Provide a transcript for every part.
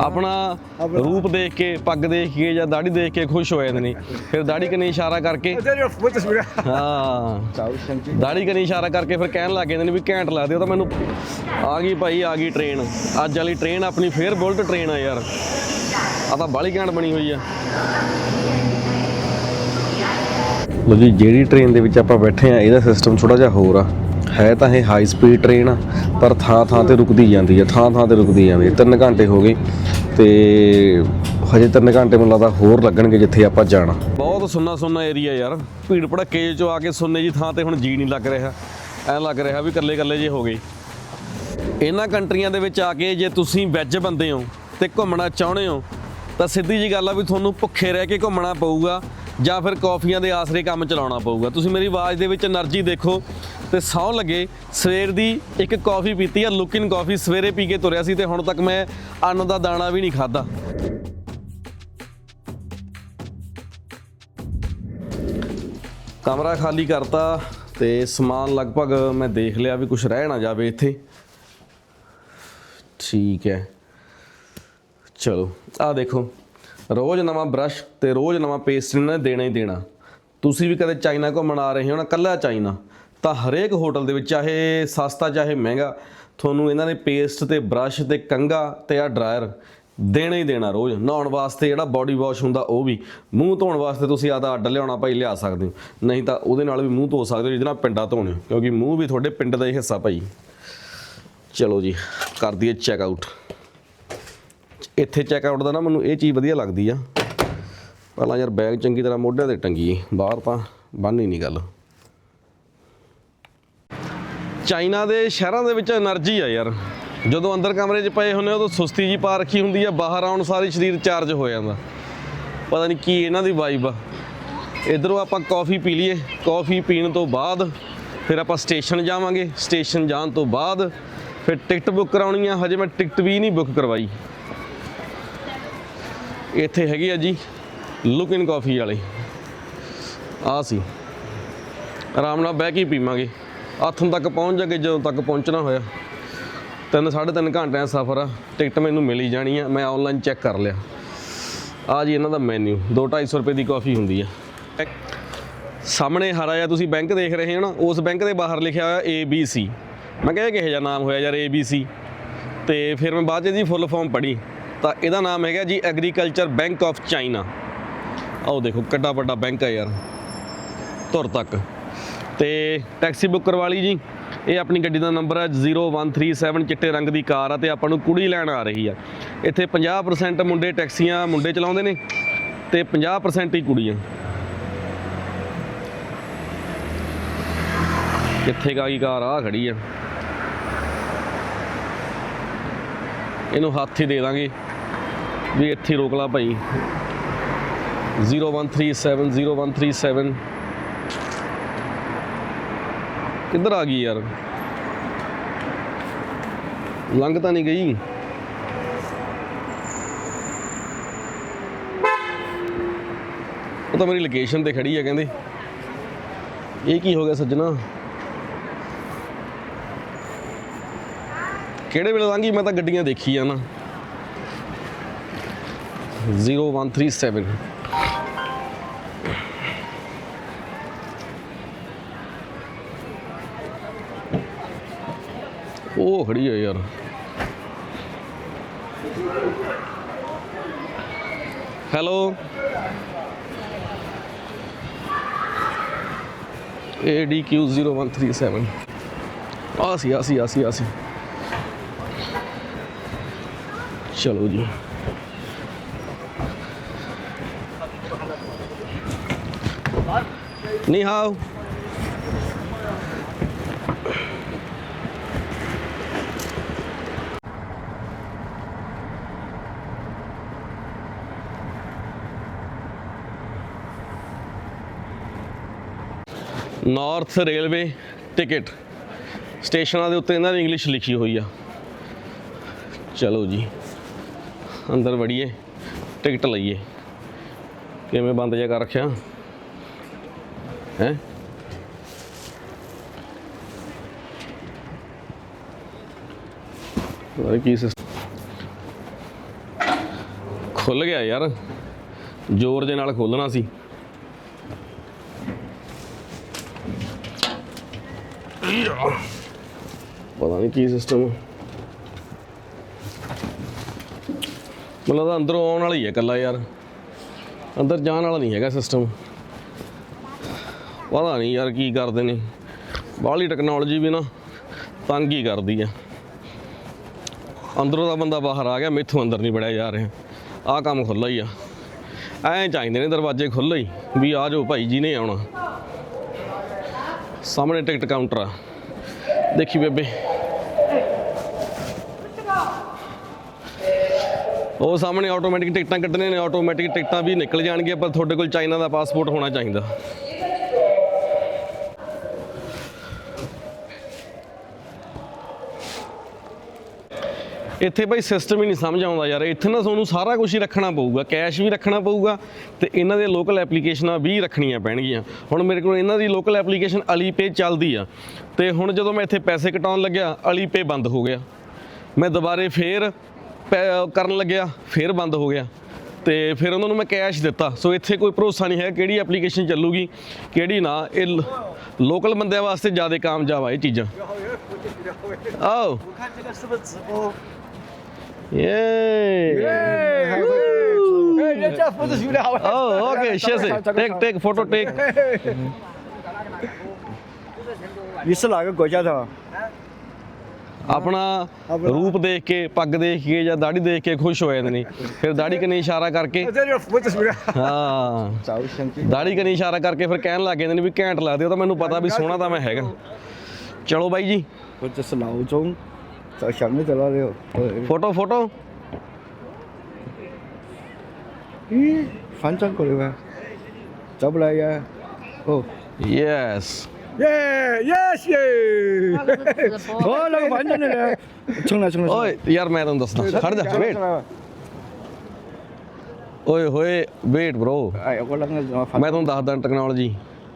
ਆਪਣਾ ਰੂਪ ਦੇਖ ਕੇ ਪੱਗ ਦੇਖ ਕੇ ਜਾਂ ਦਾੜੀ ਦੇਖ ਕੇ ਖੁਸ਼ ਹੋ ਜਾਂਦੇ ਨੇ। ਫਿਰ ਦਾੜੀ ਕਨੀ ਇਸ਼ਾਰਾ ਕਰਕੇ ਹਾਂ। ਦਾੜੀ ਕਨੀ ਇਸ਼ਾਰਾ ਕਰਕੇ ਫਿਰ ਕਹਿਣ ਲੱਗ ਜਾਂਦੇ ਨੇ ਵੀ ਘੈਂਟ ਲੱਗਦੇ ਉਹ ਤਾਂ ਮੈਨੂੰ ਆ ਗਈ ਭਾਈ ਆ ਗਈ ਟ੍ਰੇਨ ਅੱਜ ਵਾਲੀ ਟ੍ਰੇਨ ਆਪਣੀ ਫੇਰ ਬੁਲਟ ਟ੍ਰੇਨ ਆ ਯਾਰ। ਆ ਤਾਂ ਬਾਲੀ ਘੈਂਟ ਬਣੀ ਹੋਈ ਆ। ਲੋ ਜੀ ਜਿਹੜੀ ਟ੍ਰੇਨ ਦੇ ਵਿੱਚ ਆਪਾਂ ਬੈਠੇ ਆ ਇਹਦਾ ਸਿਸਟਮ ਥੋੜਾ ਜਿਹਾ ਹੋਰ ਆ। ਹੈ ਤਾਂ ਇਹ ਹਾਈ ਸਪੀਡ ਟ੍ਰੇਨ ਆ, ਪਰ ਥਾਂ ਥਾਂ ਤੇ ਰੁਕਦੀ ਜਾਂਦੀ ਹੈ ਥਾਂ ਥਾਂ ਤੇ ਰੁਕਦੀ ਜਾਂਦੀ ਹੈ ਤਿੰਨ ਘੰਟੇ ਹੋ ਗਏ ਤੇ ਹਜੇ ਤਿੰਨ ਘੰਟੇ ਮੈਨੂੰ ਲੱਗਦਾ ਹੋਰ ਲੱਗਣਗੇ ਜਿੱਥੇ ਆਪਾਂ ਜਾਣਾ। ਬਹੁਤ ਸੁੰਨਾ ਸੁੰਨਾ ਏਰੀਆ ਯਾਰ, ਭੀੜ ਭੜੱਕੇ ਚੋਂ ਆ ਕੇ ਸੁੰਨੇ ਜੀ ਥਾਂ ਤੇ ਹੁਣ ਜੀ ਨਹੀਂ ਲੱਗ ਰਿਹਾ। ਐ ਲੱਗ ਰਿਹਾ ਵੀ ਇਕੱਲੇ ਇਕੱਲੇ ਜੇ ਹੋ ਗਏ। ਇਹਨਾਂ ਕੰਟਰੀਆਂ ਦੇ ਵਿੱਚ ਆ ਕੇ ਜੇ ਤੁਸੀਂ ਵੈਜ ਬੰਦੇ ਹੋ ਤੇ ਘੁੰਮਣਾ ਚਾਹੁੰਦੇ ਹੋ, ਤਾਂ ਸਿੱਧੀ ਜੀ ਗੱਲ ਆ ਵੀ ਤੁਹਾਨੂੰ ਭੁੱਖੇ ਰਹਿ ਕੇ ਘੁੰਮਣਾ ਪਊਗਾ ਜਾਂ ਫਿਰ ਕਾਫੀਆਂ ਦੇ ਆਸਰੇ ਕੰਮ ਚਲਾਉਣਾ ਪਊਗਾ। ਤੁਸੀਂ ਮੇਰੀ ਆਵਾਜ਼ ਦੇ ਵਿੱਚ એનર્ਜੀ ਦੇਖੋ ਤੇ ਸੌ ਲੱਗੇ। ਸਵੇਰ ਦੀ ਇੱਕ ਕੌਫੀ ਪੀਤੀ ਆ ਲੁਕਿਨ ਕੌਫੀ ਸਵੇਰੇ ਪੀ ਕੇ ਤੁਰਿਆ ਸੀ ਤੇ ਹੁਣ ਤੱਕ ਮੈਂ ਅੰਨ ਦਾ ਦਾਣਾ ਵੀ ਨਹੀਂ ਖਾਦਾ ਕਮਰਾ ਖਾਲੀ ਕਰਤਾ ਤੇ ਸਮਾਨ ਲਗਭਗ ਮੈਂ ਦੇਖ ਲਿਆ ਵੀ ਕੁਝ ਰਹਿ ਨਾ ਜਾਵੇ ਇੱਥੇ। ਠੀਕ ਹੈ। ਚਲੋ ਆ ਦੇਖੋ। ਰੋਜ਼ ਨਵਾਂ ਬ੍ਰਸ਼ ਤੇ ਰੋਜ਼ ਨਵਾਂ ਪੇਸਟ ਇਹਨਾਂ ਨੇ ਦੇਣਾ ਹੀ ਦੇਣਾ। ਤੁਸੀਂ ਵੀ ਕਦੇ ਚਾਈਨਾ ਘੁੰਮਣ ਆ ਰਹੇ ਹੋ ਨਾ, ਕੱਲਾ ਚਾਈਨਾ। ਤਾਂ ਹਰੇਕ ਹੋਟਲ ਦੇ ਵਿੱਚ ਚਾਹੇ ਸਸਤਾ ਚਾਹੇ ਮਹਿੰਗਾ ਤੁਹਾਨੂੰ ਇਹਨਾਂ ਨੇ ਪੇਸਟ ਤੇ ਬ੍ਰਸ਼ ਤੇ ਕੰਗਾ ਤੇ ਆ ਡਰਾਇਰ ਦੇਣਾ ਹੀ ਦੇਣਾ ਰੋਜ਼। ਨਹਾਉਣ ਵਾਸਤੇ ਜਿਹੜਾ ਬਾਡੀ ਵਾਸ਼ ਹੁੰਦਾ ਉਹ ਵੀ। ਮੂੰਹ ਧੋਣ ਵਾਸਤੇ ਤੁਸੀਂ ਆ ਤਾਂ ਅੱਡ ਲਿਆਉਣਾ ਭਾਈ ਲਿਆ ਸਕਦੇ ਹੋ। ਨਹੀਂ ਤਾਂ ਉਹਦੇ ਨਾਲ ਵੀ ਮੂੰਹ ਧੋ ਸਕਦੇ ਹੋ ਜਿਹਦੇ ਨਾਲ ਪਿੰਡਾ ਧੋਣੇ ਹੋ, ਕਿਉਂਕਿ ਮੂੰਹ ਵੀ ਤੁਹਾਡੇ ਪਿੰਡ ਦਾ ਹੀ ਹਿੱਸਾ ਭਾਈ। ਚਲੋ ਜੀ ਕਰ ਦਈਏ ਚੈੱਕ ਆਊਟ ਇੱਥੇ ਚੈੱਕ ਆਊਟ ਦਾ ਨਾ ਮੈਨੂੰ ਇਹ ਚੀਜ਼ ਵਧੀਆ ਲੱਗਦੀ ਆ। ਪਹਿਲਾਂ ਯਾਰ ਬੈਗ ਚੰਗੀ ਤਰ੍ਹਾਂ ਮੋਢਿਆਂ ਤੇ ਟੰਗੀ। ਬਾਹਰ ਤਾਂ ਬੰਨ ਹੀ ਨਹੀਂ ਗੱਲ। ਚਾਈਨਾ ਦੇ ਸ਼ਹਿਰਾਂ ਦੇ ਵਿੱਚ એનર્ਜੀ ਆ ਯਾਰ। ਜਦੋਂ ਅੰਦਰ ਕਮਰੇ 'ਚ ਪਏ ਹੁੰਨੇ ਉਦੋਂ ਸੁਸਤੀ ਜੀ ਪਾ ਰੱਖੀ ਹੁੰਦੀ ਆ, ਬਾਹਰ ਆਉਣ ਸਾਰੇ ਸਰੀਰ ਚਾਰਜ ਹੋ ਜਾਂਦਾ। ਪਤਾ ਨਹੀਂ ਕੀ ਇਹਨਾਂ ਦੀ ਵਾਈਬ ਆ। ਇਧਰੋਂ ਆਪਾਂ ਕਾਫੀ ਪੀ ਲਈਏ। ਕਾਫੀ ਪੀਣ ਤੋਂ ਬਾਅਦ ਫਿਰ ਆਪਾਂ ਸਟੇਸ਼ਨ ਜਾਵਾਂਗੇ। ਸਟੇਸ਼ਨ ਜਾਣ ਤੋਂ ਬਾਅਦ ਫਿਰ ਟਿਕਟ ਬੁੱਕ ਕਰਾਉਣੀ ਆ। ਹਜੇ ਮੈਂ ਟਿਕਟ ਵੀ ਨਹੀਂ ਬੁੱਕ ਕਰਵਾਈ। ਇੱਥੇ ਹੈਗੀ ਆ ਜੀ ਲੁਕ ਇਨ ਕਾਫੀ ਵਾਲੀ। ਆ ਸੀ। ਆਰਾਮ ਨਾਲ ਬਹਿ ਕੇ ਪੀਵਾਂਗੇ। ਹੱਥੋਂ ਤੱਕ ਪਹੁੰਚ ਜਾਗੇ, ਜਦੋਂ ਤੱਕ ਪਹੁੰਚਣਾ ਹੋਇਆ। ਤਿੰਨ ਸਾਢੇ ਤਿੰਨ ਘੰਟਿਆਂ ਦਾ ਸਫ਼ਰ ਆ। ਟਿਕਟ ਮੈਨੂੰ ਮਿਲੀ ਜਾਣੀ ਆ। ਮੈਂ ਆਨਲਾਈਨ ਚੈੱਕ ਕਰ ਲਿਆ। ਆ ਜੀ ਇਹਨਾਂ ਦਾ ਮੈਨੂ 2-250 ਰੁਪਏ ਦੀ ਕਾਫੀ ਹੁੰਦੀ ਆ। ਸਾਹਮਣੇ ਹਰਾ ਜਿਹਾ ਤੁਸੀਂ ਬੈਂਕ ਦੇਖ ਰਹੇ ਹੋ ਨਾ? ਉਸ ਬੈਂਕ ਦੇ ਬਾਹਰ ਲਿਖਿਆ ਹੋਇਆ ABC ਮੈਂ ਕਿਹਾ ਇਹ ਕਿਹੋ ਜਿਹਾ ਨਾਮ ਹੋਇਆ ਯਾਰ ABC ਤੇ ਫਿਰ ਮੈਂ ਬਾਅਦ 'ਚ ਇਹਦੀ ਫੁੱਲ ਫਾਰਮ ਪੜ੍ਹੀ। ਤਾਂ ਇਹਦਾ ਨਾਮ ਹੈਗਾ ਜੀ ਐਗਰੀਕਲਚਰ ਬੈਂਕ ਆਫ ਚਾਈਨਾ ਆਓ ਦੇਖੋ, ਕਿੱਡਾ ਵੱਡਾ ਬੈਂਕ ਹੈ ਯਾਰ। ਧੁਰ ਤੱਕ। ਤੇ ਟੈਕਸੀ ਬੁੱਕ ਕਰਵਾ ਲਈ ਜੀ, ਇਹ ਆਪਣੀ ਗੱਡੀ ਦਾ ਨੰਬਰ ਹੈ 0137 ਚਿੱਟੇ ਰੰਗ ਦੀ ਕਾਰ ਆ ਤੇ ਆਪਾਂ ਨੂੰ ਕੁੜੀ ਲੈਣ ਆ ਰਹੀ ਆ। ਇੱਥੇ 50% ਮੁੰਡੇ ਟੈਕਸੀਆਂ ਮੁੰਡੇ ਚਲਾਉਂਦੇ ਨੇ ਤੇ 50% ਹੀ ਕੁੜੀਆਂ। ਕਿੱਥੇ ਗਾ ਗਈ ਕਾਰ? ਆ ਖੜੀ ਆ। ਇਹਨੂੰ ਹੱਥ ਹੀ ਦੇ ਦਾਂਗੇ ਵੀ ਇੱਥੇ ਹੀ ਰੋਕ ਲਾ ਭਾਈ। 0137 0137 ਕਿੱਧਰ ਆ ਗਈ ਯਾਰ? ਲੰਘ ਤਾਂ ਨਹੀਂ ਗਈ। ਉਹ ਤਾਂ ਮੇਰੀ ਲੋਕੇਸ਼ਨ ਤੇ ਖੜੀ ਹੈ ਕਹਿੰਦੇ। ਇਹ ਕੀ ਹੋ ਗਿਆ ਸੱਜਣਾ? ਕਿਹੜੇ ਵੇਲੇ ਲੰਘੀ ਮੈਂ ਤਾਂ ਗੱਡੀਆਂ ਦੇਖੀ ਆ ਨਾ 0137 ਉਹ ਖੜੀ ਹੈ ਯਾਰ। ਹੈਲੋ ADQ0137 ਆ ਸੀ ਆ ਸੀ ਆ ਸੀ ਆ ਸੀ ਚਲੋ ਜੀ। ਨੀ ਹਾਓ ਨਾਰਥ ਰੇਲਵੇ ਟਿਕਟ ਸਟੇਸ਼ਨਾਂ ਦੇ ਉੱਤੇ ਇਹਨਾਂ ਦੀ ਇੰਗਲਿਸ਼ ਲਿਖੀ ਹੋਈ ਆ। ਚਲੋ ਜੀ, ਅੰਦਰ ਵੜੀਏ ਟਿਕਟ ਲਈਏ। ਕਿਵੇਂ ਬੰਦ ਜਿਹਾ ਕਰ ਰੱਖਿਆ? ਹੈ? ਅਰੇ ਕੀ ਸਿਸਟਮ ਖੁੱਲ ਗਿਆ ਯਾਰ। ਜ਼ੋਰ ਦੇ ਨਾਲ ਖੋਲਣਾ ਸੀ। ਪਤਾ ਨਹੀਂ ਕੀ ਸਿਸਟਮ ਮੈਨੂੰ ਲੱਗਦਾ ਅੰਦਰੋਂ ਆਉਣ ਵਾਲਾ ਹੈ ਇਕੱਲਾ ਯਾਰ ਅੰਦਰ ਜਾਣ ਵਾਲਾ ਨਹੀਂ ਹੈਗਾ ਸਿਸਟਮ ਪਤਾ ਨਹੀਂ ਯਾਰ ਕੀ ਕਰਦੇ ਨੇ ਬਾਹਲੀ ਟੈਕਨੋਲੋਜੀ ਵੀ ਨਾ ਤੰਗ ਹੀ ਕਰਦੀ ਆ ਅੰਦਰੋਂ ਦਾ ਬੰਦਾ ਬਾਹਰ ਆ ਗਿਆ ਮੈਥੋਂ ਅੰਦਰ ਨਹੀਂ ਵੜਿਆ ਜਾ ਰਿਹਾ ਆਹ ਕੰਮ ਖੁੱਲ੍ਹਾ ਹੀ ਆ ਐਂ ਚਾਹੀਦੇ ਨੇ ਦਰਵਾਜ਼ੇ ਖੁੱਲੇ ਹੀ ਵੀ ਆ ਜਾਓ ਭਾਈ ਜੀ ਨੇ ਆਉਣਾ ਸਾਹਮਣੇ ਟਿਕਟ ਕਾਊਂਟਰ ਆ। ਦੇਖੀ ਬੇਬੇ। ਉਹ ਸਾਹਮਣੇ ਆਟੋਮੈਟਿਕ ਟਿਕਟਾਂ ਕੱਟਣੇ ਨੇ ਆਟੋਮੈਟਿਕ ਟਿਕਟਾਂ ਵੀ ਨਿਕਲ ਜਾਣਗੀਆਂ, ਪਰ ਤੁਹਾਡੇ ਕੋਲ ਚਾਈਨਾ ਦਾ ਪਾਸਪੋਰਟ ਹੋਣਾ ਚਾਹੀਦਾ। ਇੱਥੇ ਭਾਈ ਸਿਸਟਮ ਹੀ ਨਹੀਂ ਸਮਝ ਆਉਂਦਾ ਯਾਰ, ਇੱਥੇ ਨਾ ਤੁਹਾਨੂੰ ਸਾਰਾ ਕੁਝ ਹੀ ਰੱਖਣਾ ਪਊਗਾ ਕੈਸ਼ ਵੀ ਰੱਖਣਾ ਪਊਗਾ ਤੇ ਇਹਨਾਂ ਦੇ ਲੋਕਲ ਐਪਲੀਕੇਸ਼ਨਾਂ ਵੀ ਰੱਖਣੀਆਂ ਪੈਣਗੀਆਂ। ਹੁਣ ਮੇਰੇ ਕੋਲ ਇਹਨਾਂ ਦੀ ਲੋਕਲ ਐਪਲੀਕੇਸ਼ਨ ਅਲੀਪੇ ਚੱਲਦੀ ਆ, ਤੇ ਹੁਣ ਜਦੋਂ ਮੈਂ ਇੱਥੇ ਪੈਸੇ ਕਟਾਉਣ ਲੱਗਿਆ ਅਲੀਪੇ ਬੰਦ ਹੋ ਗਿਆ। ਮੈਂ ਦੁਬਾਰੇ ਫੇਰ ਪੈ- ਕਰਨ ਲੱਗਿਆ, ਫੇਰ ਬੰਦ ਹੋ ਗਿਆ। ਤੇ ਫਿਰ ਉਹਨਾਂ ਨੂੰ ਮੈਂ ਕੈਸ਼ ਦਿੱਤਾ। ਸੋ ਇੱਥੇ ਕੋਈ ਭਰੋਸਾ ਨਹੀਂ ਹੈ ਕਿਹੜੀ ਐਪਲੀਕੇਸ਼ਨ ਚੱਲੂਗੀ, ਕਿਹੜੀ ਨਾ। ਇਹ ਲੋਕਲ ਬੰਦਿਆਂ ਵਾਸਤੇ ਜ਼ਿਆਦਾ ਕਾਮਯਾਬ ਆ ਇਹ ਚੀਜ਼ਾਂ। ਆਓ। Oh, ਆਪਣਾ ਰੂਪ ਦੇਖ ਕੇ ਪੱਗ ਦੇਖ ਕੇ ਜਾਂ ਦਾੜੀ ਦੇਖ ਕੇ ਖੁਸ਼ ਹੋ ਜਾਂਦੇ ਨੇ। ਫਿਰ ਦਾੜੀ ਕਨੇ ਇਸ਼ਾਰਾ ਕਰਕੇ। ਹਾਂ। ਦਾੜੀ ਕਨੇ ਇਸ਼ਾਰਾ ਕਰਕੇ ਫਿਰ ਕਹਿਣ ਲੱਗ ਜਾਂਦੇ ਨੇ ਵੀ ਘੈਂਟ ਲੱਗਦੇ ਉਹ ਤਾਂ ਮੈਨੂੰ ਪਤਾ ਵੀ ਸੋਹਣਾ ਤਾਂ ਮੈਂ ਹੈਗਾ। ਚਲੋ ਬਾਈ ਜੀ। ਕੁਝ ਸੁਣਾਓ ਚਾਹੂੰ सामने चला रहे हो फोटो फोटो फंक्शन करेगा सब लाया ओ यस 예, 예스, 예. 어, 나 완전 해. 청나, 청나. 어, यार मैं तुम दसना खड़ जा वेट ਓਏ ਹੋਏ ਵੇਟ bro ਆਇਓ ਕੋਲ ਲੱਗਣਾ ਮੈਂ ਤੁਹਾਨੂੰ ਦੱਸਦਾ ਟੈਕਨੋਲੋਜੀ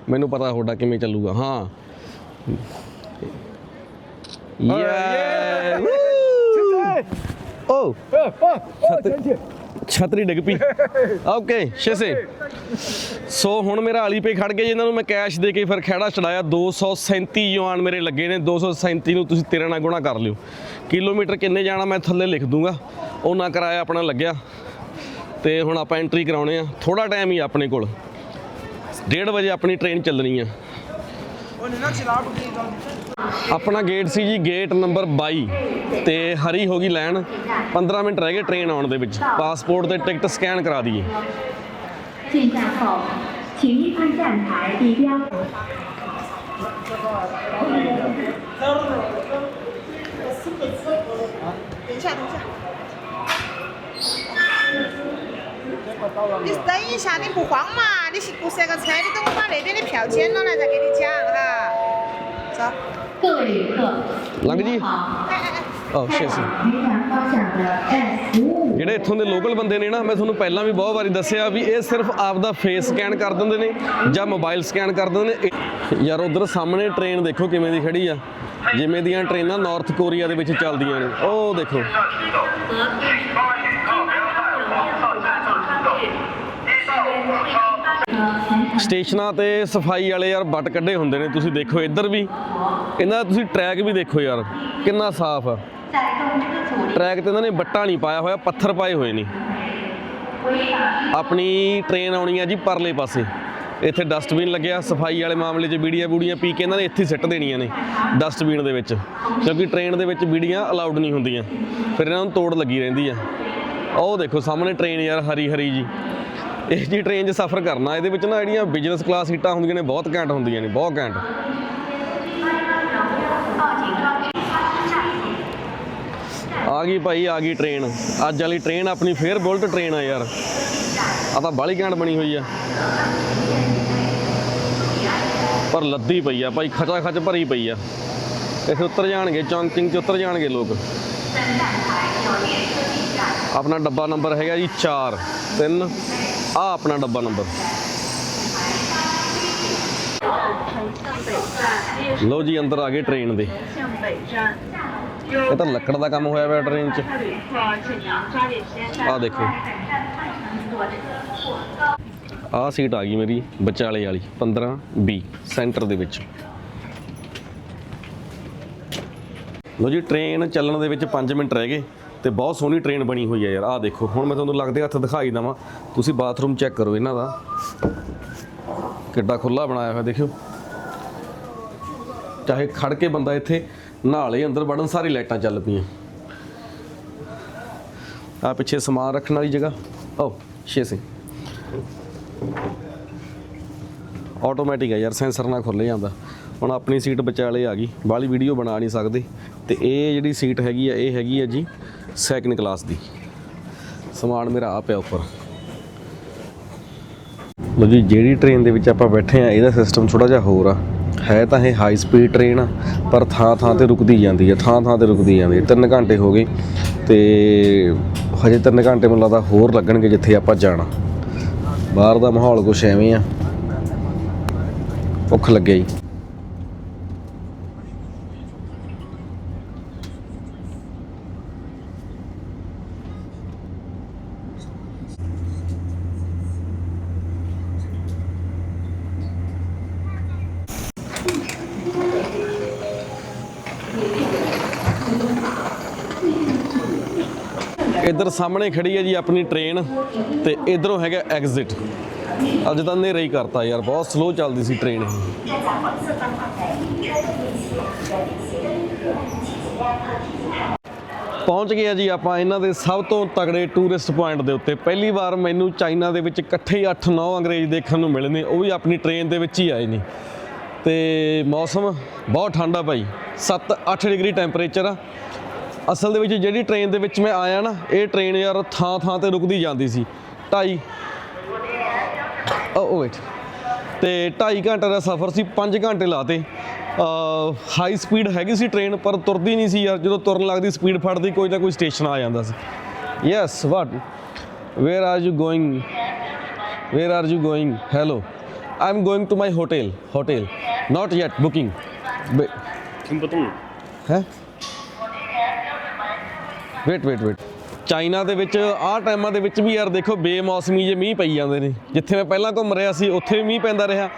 ਮੈਨੂੰ ਪਤਾ ਤੁਹਾਡਾ ਕਿਵੇਂ ਚੱਲੂਗਾ ਹਾਂ ਯੇ ਓ ਛਤਰੀ ਡਿੱਗ ਪਈ ਓਕੇ ਛੇਸੇ ਸੋ ਹੁਣ ਮੇਰਾ ਅਲੀ ਪੇ ਖੜ ਗਿਆ ਜੀ ਨੂੰ ਮੈਂ ਕੈਸ਼ ਦੇ ਕੇ ਫਿਰ ਖੜਾ ਛੜਾਇਆ 237 ਯੂਆਨ ਮੇਰੇ ਲੱਗੇ ਨੇ 237 ਨੂੰ ਤੁਸੀਂ 13 ਨਾਲ ਗੁਣਾ ਕਰ ਲਿਓ ਕਿਲੋਮੀਟਰ ਕਿੰਨੇ ਜਾਣਾ ਮੈਂ ਥੱਲੇ ਲਿਖ ਦੂੰਗਾ ਉਹਨਾਂ ਕਿਰਾਇਆ ਆਪਣਾ ਲੱਗਿਆ ਤੇ ਹੁਣ ਆਪਾਂ ਐਂਟਰੀ ਕਰਾਉਣੇ ਆ ਥੋੜਾ ਟਾਈਮ ਹੀ ਆਪਣੇ ਕੋਲ 1:30 ਵਜੇ ਆਪਣੀ ਟ੍ਰੇਨ ਚੱਲਣੀ ਆ ਆਪਣਾ ਗੇਟ ਸੀ ਜੀ ਗੇਟ ਨੰਬਰ 22 ਤੇ ਹਰੀ ਹੋ ਗਈ ਲਾਈਨ 15 ਮਿੰਟ ਰਹਿ ਗਏ ਟ੍ਰੇਨ ਆਉਣ ਦੇ ਵਿੱਚ ਪਾਸਪੋਰਟ ਤੇ ਟਿਕਟ ਸਕੈਨ ਕਰਾ ਦਈਏ 进站后，请依看站台地标。 等一下，等一下。你等一下，你不慌嘛？你是不是那个车？你等我把那边的票捡了来再给你讲哈。走。 各位旅客， ਲੰਘ ਜੀ 好， 哎哎哎， ਓ ਸ਼ੇਸ 云南方向的 S 五五 ਜਿਹੜੇ ਇੱਥੋਂ ਦੇ ਲੋਕਲ ਬੰਦੇ ਨੇ ਨਾ ਮੈਂ ਤੁਹਾਨੂੰ ਪਹਿਲਾਂ ਵੀ ਬਹੁਤ ਵਾਰੀ ਦੱਸਿਆ ਵੀ ਇਹ ਸਿਰਫ ਆਪਦਾ ਫੇਸ ਸਕੈਨ ਕਰ ਦਿੰਦੇ ਨੇ ਜਾਂ ਮੋਬਾਈਲ ਸਕੈਨ ਕਰ ਦਿੰਦੇ ਨੇ ਇਹ- ਯਾਰ ਉਧਰ ਸਾਹਮਣੇ ਟ੍ਰੇਨ ਦੇਖੋ ਕਿਵੇਂ ਦੀ ਖੜੀ ਆ ਜਿਵੇਂ ਦੀਆਂ ਟ੍ਰੇਨਾਂ ਨਾਰਥ ਕੋਰੀਆ ਦੇ ਵਿੱਚ ਚੱਲਦੀਆਂ ਨੇ ਉਹ ਦੇਖੋ ਸਟੇਸ਼ਨਾਂ ਤੇ ਸਫ਼ਾਈ ਵਾਲੇ ਯਾਰ ਬੱਟ ਕੱਢੇ ਹੁੰਦੇ ਨੇ, ਤੁਸੀਂ ਦੇਖੋ ਇੱਧਰ ਵੀ। ਇਹਨਾਂ ਦਾ ਤੁਸੀਂ ਟਰੈਕ ਵੀ ਦੇਖੋ ਯਾਰ, ਕਿੰਨਾ ਸਾਫ਼ ਆ। ਟਰੈਕ ਤੇ ਇਹਨਾਂ ਨੇ ਬੱਟਾ ਨਹੀਂ ਪਾਇਆ ਹੋਇਆ, ਪੱਥਰ ਪਾਏ ਹੋਏ ਨੇ। ਆਪਣੀ ਟ੍ਰੇਨ ਆਉਣੀ ਆ ਜੀ ਪਰਲੇ ਪਾਸੇ। ਇੱਥੇ ਡਸਟਬਿਨ ਲੱਗਿਆ, ਸਫ਼ਾਈ ਵਾਲੇ ਮਾਮਲੇ 'ਚ ਬੀੜੀਆਂ ਬੂੜੀਆਂ ਪੀ ਕੇ ਇਹਨਾਂ ਨੇ ਇੱਥੇ ਸਿੱਟ ਦੇਣੀਆਂ ਨੇ ਡਸਟਬਿਨ ਦੇ ਵਿੱਚ। ਕਿਉਂਕਿ ਟ੍ਰੇਨ ਦੇ ਵਿੱਚ ਬੀੜੀਆਂ ਅਲਾਉਡ ਨਹੀਂ ਹੁੰਦੀਆਂ। ਫਿਰ ਇਹਨਾਂ ਨੂੰ ਤੋੜ ਲੱਗੀ ਰਹਿੰਦੀ ਆ। ਉਹ ਦੇਖੋ ਸਾਹਮਣੇ ਟ੍ਰੇਨ ਯਾਰ ਹਰੀ ਹਰੀ ਜੀ। ਇਹ ਜੀ ਟ੍ਰੇਨ 'ਚ ਸਫ਼ਰ ਕਰਨਾ, ਇਹਦੇ ਵਿੱਚ ਨਾ ਜਿਹੜੀਆਂ ਬਿਜ਼ਨਸ ਕਲਾਸ ਸੀਟਾਂ ਹੁੰਦੀਆਂ ਨੇ, ਬਹੁਤ ਘੈਂਟ ਹੁੰਦੀਆਂ ਨੇ, ਬਹੁਤ ਘੈਂਟ। ਆ ਗਈ ਭਾਈ, ਆ ਗਈ ਟ੍ਰੇਨ ਅੱਜ ਵਾਲੀ ਟ੍ਰੇਨ ਆਪਣੀ ਫੇਰ ਬੁਲਟ ਟ੍ਰੇਨ ਆ ਯਾਰ। ਆ ਤਾਂ ਬਾਲੀ ਘੈਂਟ ਬਣੀ ਹੋਈ ਆ। ਪਰ ਲੱਦੀ ਪਈ ਆ ਭਾਈ ਖਚਾ ਖਚ ਭਰੀ ਪਈ ਆ। ਇਸੇ ਉੱਤਰ ਜਾਣਗੇ, ਚੌਂਕਿੰਗ 'ਚ ਉੱਤਰ ਜਾਣਗੇ ਲੋਕ। ਆਪਣਾ ਡੱਬਾ ਨੰਬਰ ਹੈਗਾ ਜੀ 4 3 ਆ ਆਪਣਾ ਡੱਬਾ ਨੰਬਰ। ਲੋ ਜੀ, ਅੰਦਰ ਆ ਗਏ ਟ੍ਰੇਨ ਦੇ। ਇਹ ਤਾਂ ਲੱਕੜ ਦਾ ਕੰਮ ਹੋਇਆ ਹੋਇਆ ਟ੍ਰੇਨ 'ਚ। ਆ ਦੇਖੋ। ਆ ਸੀਟ ਆ ਗਈ ਮੇਰੀ ਵਿਚਾਲੇ ਵਾਲੀ 15 B ਸੈਂਟਰ ਦੇ ਵਿੱਚ। ਲੋ ਜੀ ਟ੍ਰੇਨ ਚੱਲਣ ਦੇ ਵਿੱਚ 5 ਮਿੰਟ ਰਹਿ ਗਏ। ਤੇ ਬਹੁਤ ਸੋਹਣੀ ਟ੍ਰੇਨ ਬਣੀ ਹੋਈ ਹੈ ਯਾਰ। ਆਹ ਦੇਖੋ, ਹੁਣ ਮੈਂ ਤੁਹਾਨੂੰ ਲੱਗਦੇ ਹੱਥ ਦਿਖਾਈ ਦਵਾਂ। ਤੁਸੀਂ ਬਾਥਰੂਮ ਚੈੱਕ ਕਰੋ ਇਹਨਾਂ ਦਾ। ਕਿੱਡਾ ਖੁੱਲਾ ਬਣਾਇਆ ਹੋਇਆ, ਦੇਖਿਓ। ਚਾਹੇ ਖੜ ਕੇ ਬੰਦਾ ਇੱਥੇ ਨਹਾ ਅੰਦਰ ਵੜਨ, ਸਾਰੀ ਲਾਈਟਾਂ ਚੱਲ ਪਈਆਂ। ਆ ਪਿੱਛੇ ਸਮਾਨ ਰੱਖਣ ਵਾਲੀ ਜਗ੍ਹਾ। ਓ ਸ਼ੇਸੇ ਆਟੋਮੈਟਿਕ ਹੈ ਯਾਰ ਸੈਂਸਰ ਨਾਲ ਖੁੱਲ ਜਾਂਦਾ। ਹੁਣ ਆਪਣੀ ਸੀਟ ਵਿਚਾਲੇ ਆ ਗਈ। ਬਾਹਲੀ ਵੀਡੀਓ ਬਣਾ ਨਹੀਂ ਸਕਦੇ। ਤੇ ਇਹ ਜਿਹੜੀ ਸੀਟ ਹੈਗੀ ਆ, ਇਹ ਹੈਗੀ ਆ ਜੀ ਸੈਕੰਡ ਕਲਾਸ ਦੀ। ਸਮਾਨ ਮੇਰਾ ਆ ਪਿਆ ਉੱਪਰ। ਲੋ ਜੀ, ਜਿਹੜੀ ਟ੍ਰੇਨ ਦੇ ਵਿੱਚ ਆਪਾਂ ਬੈਠੇ ਆ, ਇਹਦਾ ਸਿਸਟਮ ਥੋੜਾ ਜਿਹਾ ਹੋਰ ਆ। ਹੈ ਤਾਂ ਇਹ ਹਾਈ ਸਪੀਡ ਟ੍ਰੇਨ ਆ, ਪਰ ਥਾਂ ਥਾਂ ਤੇ ਰੁਕਦੀ ਜਾਂਦੀ ਹੈ ਥਾਂ ਥਾਂ ਤੇ ਰੁਕਦੀ ਜਾਂਦੀ ਹੈ 3 ਘੰਟੇ ਹੋ ਗਏ ਤੇ ਹਜੇ 3 ਘੰਟੇ ਮੈਨੂੰ ਲੱਗਦਾ ਹੋਰ ਲੱਗਣਗੇ ਜਿੱਥੇ ਆਪਾਂ ਜਾਣਾ। ਬਾਹਰ ਦਾ ਮਾਹੌਲ ਕੁਛ ਐਵੇਂ ਆ। ਭੁੱਖ ਲੱਗਿਆ ਜੀ। ਸਾਹਮਣੇ ਖੜੀ ਹੈ ਜੀ ਆਪਣੀ ਟ੍ਰੇਨ ਤੇ ਇਧਰੋਂ ਹੈਗਾ ਐਗਜ਼ਿਟ ਅੱਜ ਤਾਂ ਹਨੇਰਾ ਹੀ ਕਰਤਾ ਯਾਰ, ਬਹੁਤ ਸਲੋ ਚੱਲਦੀ ਸੀ ਟ੍ਰੇਨ ਇਹ। ਪਹੁੰਚ ਗਏ ਆ ਜੀ ਆਪਾਂ ਇਹਨਾਂ ਦੇ ਸਭ ਤੋਂ ਤਗੜੇ ਟੂਰਿਸਟ ਪੁਆਇੰਟ ਦੇ ਉੱਤੇ। ਪਹਿਲੀ ਵਾਰ ਮੈਨੂੰ ਚਾਈਨਾ ਦੇ ਵਿੱਚ ਇਕੱਠੇ ਹੀ 8-9 ਅੰਗਰੇਜ਼ ਦੇਖਣ ਨੂੰ ਮਿਲੇ ਨੇ, ਉਹ ਵੀ ਆਪਣੀ ਟ੍ਰੇਨ ਦੇ ਵਿੱਚ ਹੀ ਆਏ ਨੇ। ਤੇ ਮੌਸਮ ਬਹੁਤ ਠੰਡਾ ਭਾਈ 7-8 ਡਿਗਰੀ ਟੈਂਪਰੇਚਰ ਆ। ਅਸਲ ਦੇ ਵਿੱਚ ਜਿਹੜੀ ਟ੍ਰੇਨ ਦੇ ਵਿੱਚ ਮੈਂ ਆਇਆ ਨਾ ਇਹ ਟ੍ਰੇਨ ਯਾਰ ਥਾਂ ਥਾਂ ਤੇ ਰੁਕਦੀ ਜਾਂਦੀ ਸੀ। ਢਾਈ ਓ ਵੇਟ ਤੇ 2.5 ਘੰਟੇ ਦਾ ਸਫ਼ਰ ਸੀ 5 ਘੰਟੇ ਲਾਤੇ। ਹਾਈ ਸਪੀਡ ਹੈਗੀ ਸੀ ਟ੍ਰੇਨ ਪਰ ਤੁਰਦੀ ਨਹੀਂ ਸੀ ਯਾਰ। ਜਦੋਂ ਤੁਰਨ ਲੱਗਦੀ ਸਪੀਡ ਫੜਦੀ ਕੋਈ ਨਾ ਕੋਈ ਸਟੇਸ਼ਨ ਆ ਜਾਂਦਾ ਸੀ। Yes what where are you going where are you going hello I am going to my hotel hotel not yet booking ਹੈ ਵੇਟ ਵੇਟ ਵੇਟ ਚਾਈਨਾ ਦੇ ਵਿੱਚ ਆਹ ਟਾਈਮਾਂ ਦੇ ਵਿੱਚ ਵੀ ਯਾਰ ਦੇਖੋ ਬੇਮੌਸਮੀ ਜੇ ਮੀਂਹ ਪਈ ਜਾਂਦੇ ਨੇ। ਜਿੱਥੇ ਮੈਂ ਪਹਿਲਾਂ ਘੁੰਮ ਰਿਹਾ ਸੀ, ਉੱਥੇ ਵੀ ਮੀਂਹ ਪੈਂਦਾ ਰਿਹਾ।